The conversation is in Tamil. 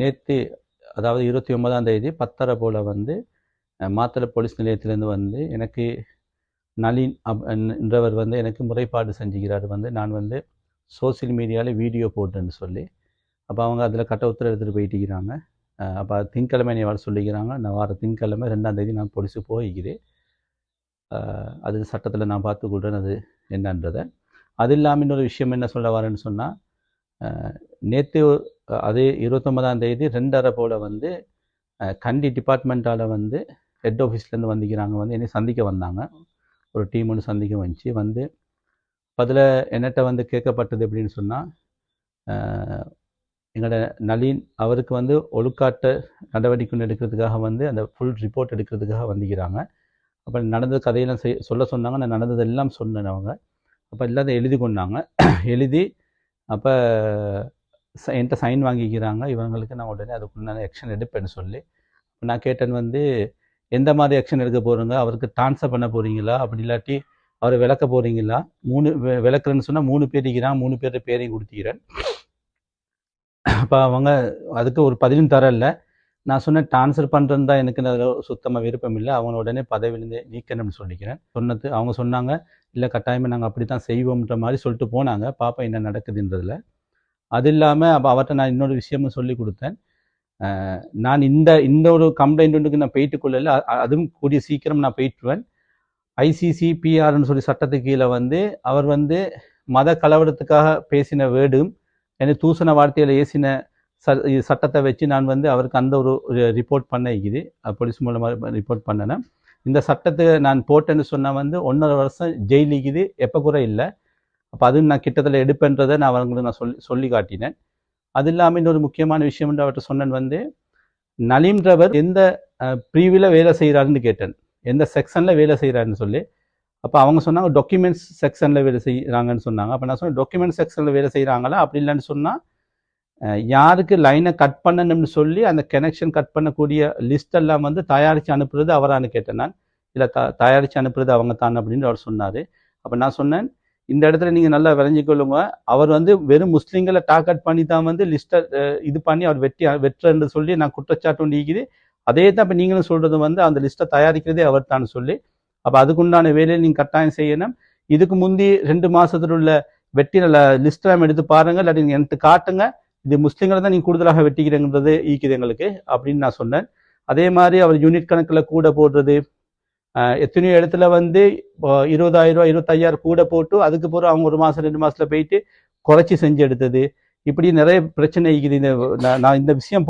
நேற்று அதாவது இருபத்தி ஒன்பதாம் தேதி பத்தரை போல் வந்து அஹ், மாத்தளை போலீஸ் நிலையத்திலேருந்து வந்து எனக்கு நளின் அப் என்றவர் வந்து எனக்கு முறைப்பாடு செஞ்சுக்கிறார். வந்து நான் வந்து சோஷியல் மீடியாவில் வீடியோ போட்டேன்னு சொல்லி. அப்போ அவங்க அதில் கட்ட உத்தரவு எடுத்துகிட்டு போயிட்டுக்கிறாங்க அப்போ திங்கக்கிழமை நீ வர சொல்லிக்கிறாங்க. நான் வார திங்கக்கிழமை ரெண்டாம் தேதி நான் போலீஸுக்கு போய்க்கிறேன். அது சட்டத்தில் நான் பார்த்துக்கொள்கிறேன் அது என்னன்றதை. அது இல்லாமல் இன்னொரு விஷயம் என்ன சொல்ல வரேன்னு சொன்னால் நேற்று அதே இருபத்தொம்பதாம் தேதி ரெண்டரை போல் வந்து கண்டி டிபார்ட்மெண்ட்டால் வந்து ஹெட் ஆஃபீஸ்லேருந்து வந்திக்கிறாங்க. வந்து என்னை சந்திக்க வந்தாங்க. ஒரு டீம் ஒன்று சந்திக்க வந்துச்சு. வந்து அதில் என்னட்ட வந்து கேட்கப்பட்டது எப்படின்னு சொன்னால் எங்களோட நளின் அவருக்கு வந்து ஒழுக்காட்ட நடவடிக்கை எடுக்கிறதுக்காக வந்து அந்த ஃபுல் ரிப்போர்ட் எடுக்கிறதுக்காக வந்திக்கிறாங்க. அப்போ நடந்த கதையெல்லாம் செய் சொல்ல சொன்னாங்க. நான் நடந்ததெல்லாம் சொன்னேன் அவங்க. அப்போ எல்லாத்தையும் எழுதி கொண்டாங்க. எழுதி அப்போ என்கிட்ட சைன் வாங்கிக்கிறாங்க. இவங்களுக்கு நான் உடனே அதுக்குண்டான ஆக்ஷன் எடுப்பேன்னு சொல்லி நான் கேட்டேன் வந்து எந்த மாதிரி ஆக்ஷன் எடுக்க போகிறீங்க அவருக்கு ட்ரான்ஸ்ஃபர் பண்ண போகிறீங்களா அப்படி இல்லாட்டி அவரை விளக்க போகிறீங்களா மூணு விளக்குறேன்னு சொன்னால் மூணு பேர் இருக்கிறான் மூணு பேர் பேரையும் கொடுத்துக்கிறேன். அப்போ அவங்க அதுக்கு ஒரு பதிலும் தரல. நான் சொன்னேன் ட்ரான்ஸ்ஃபர் பண்ணுறது தான் எனக்கு அதில் சுத்தமாக விருப்பம் இல்லை. அவங்க உடனே பதவியிலேருந்து நீக்கணும்னு சொல்லிக்கிறேன். சொன்னது அவங்க சொன்னாங்க இல்லை கட்டாயமாக நாங்கள் அப்படி தான் செய்வோம்ன்ற மாதிரி சொல்லிட்டு போனாங்க. பாப்பா என்ன நடக்குதுன்றதில். அது இல்லாமல் அப்போ அவர்கிட்ட நான் இன்னொரு விஷயமும் சொல்லி கொடுத்தேன். நான் இந்த இந்த ஒரு கம்ப்ளைண்ட்டுக்கு நான் போயிட்டு கொள்ளல. அதுவும் கூடிய சீக்கிரம் நான் போயிட்டுருவேன். ஐசிசி பிஆர்னு சொல்லி சட்டத்துக்கு கீழே வந்து அவர் வந்து மத கலவரத்துக்காக பேசின வேர்டும் என்னை தூசண வார்த்தையில் ஏசின ச சட்டத்தை வச்சு நான் வந்து அவருக்கு அந்த ஒரு ரிப்போர்ட் பண்ண இருக்குது. போலீஸ் மூலமாக ரிப்போர்ட் பண்ணினேன். இந்த சட்டத்தை நான் போட்டேன்னு சொன்னால் வந்து ஒன்றரை வருஷம் ஜெயிலிக்குது எப்போ கூட இல்லை. அப்போ அதுவும் நான் கிட்டத்தில் எடுப்பேன்றதை நான் அவங்களுக்கு நான் சொல்லி சொல்லி காட்டினேன். அது இல்லாமல் இன்னொரு முக்கியமான விஷயம் என்று அவர்கிட்ட சொன்னேன் வந்து நலீம்ன்றவர் எந்த ப்ரீவியில் வேலை செய்கிறாருன்னு கேட்டேன். எந்த செக்ஷனில் வேலை செய்கிறாருன்னு சொல்லி. அப்போ அவங்க சொன்னாங்க டாக்குமெண்ட்ஸ் செக்ஷனில் வேலை செய்கிறாங்கன்னு சொன்னாங்க. அப்போ நான் சொன்னேன் டாக்குமெண்ட் செக்ஷனில் வேலை செய்கிறாங்களா அப்படி இல்லைன்னு சொன்னால் யாருக்கு லைனை கட் பண்ணணும்னு சொல்லி அந்த கனெக்ஷன் கட் பண்ணக்கூடிய லிஸ்ட் எல்லாம் வந்து தயாரித்து அனுப்புறது அவரான்னு கேட்டேன் நான். இல்லை த தயாரித்து அனுப்புறது அவங்க தான் அப்படின்னு அவர் சொன்னார். அப்போ நான் சொன்னேன் இந்த இடத்துல நீங்கள் நல்லா விளைஞ்சிக்கொள்ளுங்க அவர் வந்து வெறும் முஸ்லீம்களை டார்கெட் பண்ணி தான் வந்து லிஸ்ட்டை இது பண்ணி அவர் வெட்டி வெட்டுறன்னு சொல்லி நான் குற்றச்சாட்டு ஒன்று அதே தான் இப்போ நீங்களும் சொல்கிறது வந்து அந்த லிஸ்ட்டை தயாரிக்கிறதே அவர் தான் சொல்லி. அப்போ அதுக்குண்டான வேலையை நீங்கள் கட்டாயம் செய்யணும். இதுக்கு முந்தி ரெண்டு மாசத்துல உள்ள வெட்டி லிஸ்ட்லாம் எடுத்து பாருங்க. இல்லாட்டி நீங்கள் எனக்கு காட்டுங்க. இது முஸ்லீம்களை தான் நீங்கள் கூடுதலாக வெட்டிக்கிறேங்கிறது ஈக்குது எங்களுக்கு அப்படின்னு நான் சொன்னேன். அதே மாதிரி அவர் யூனிட் கணக்கில் கூட போடுறது எத்தனையோ இடத்துல வந்து இருபதாயிரம் ரூபா இருபத்தையாயிரம் கூட போட்டு அதுக்கு பிறகு அவங்க ஒரு மாதம் ரெண்டு மாதத்தில் போயிட்டு குறைச்சி செஞ்சு எடுத்தது. இப்படி நிறைய பிரச்சனை இருக்குது. இந்த நான் நான் இந்த விஷயம்